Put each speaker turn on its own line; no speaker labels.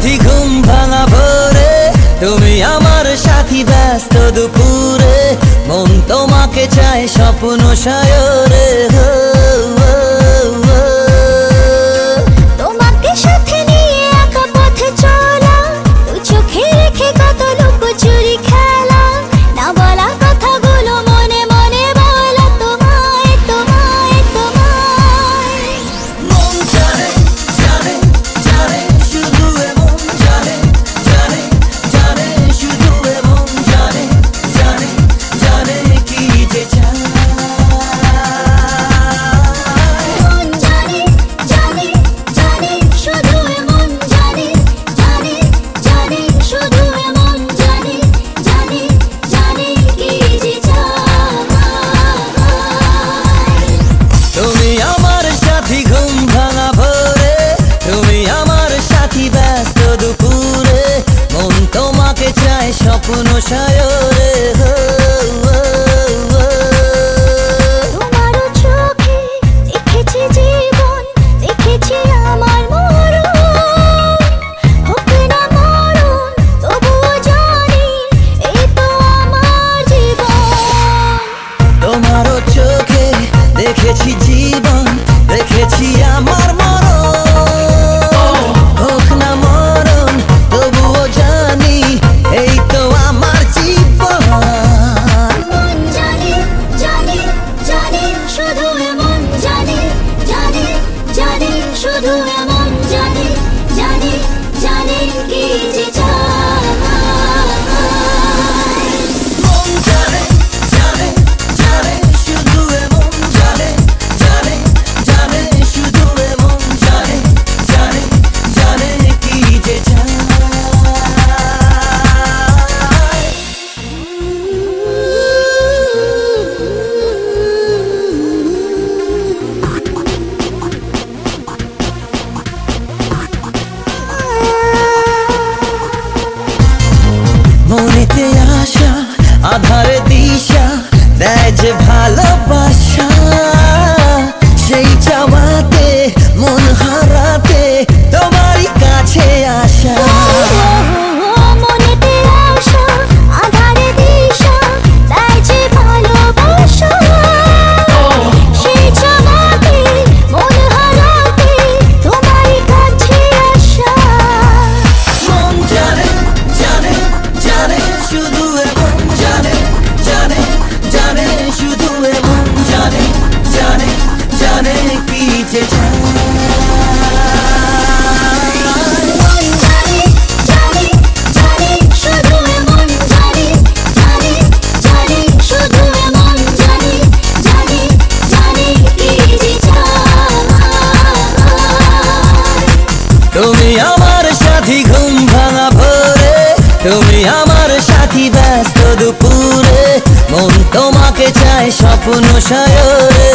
সাথী
ঘুম ভাঙা ভরে তুমি আমার সাথী ব্যস্ত দুপুরে। মন তোমাকে চায় স্বপ্ন সায়রে আপন সায়রে
তোমার চোখে দেখেছি জীবন দেখেছি আমার
দেখেছি জীবন দেখেছি আমার মা আধারে তুমি আমার সাথী ব্যস্ত দুপুরে। মন তোমাকে চায় স্বপ্ন সায়রে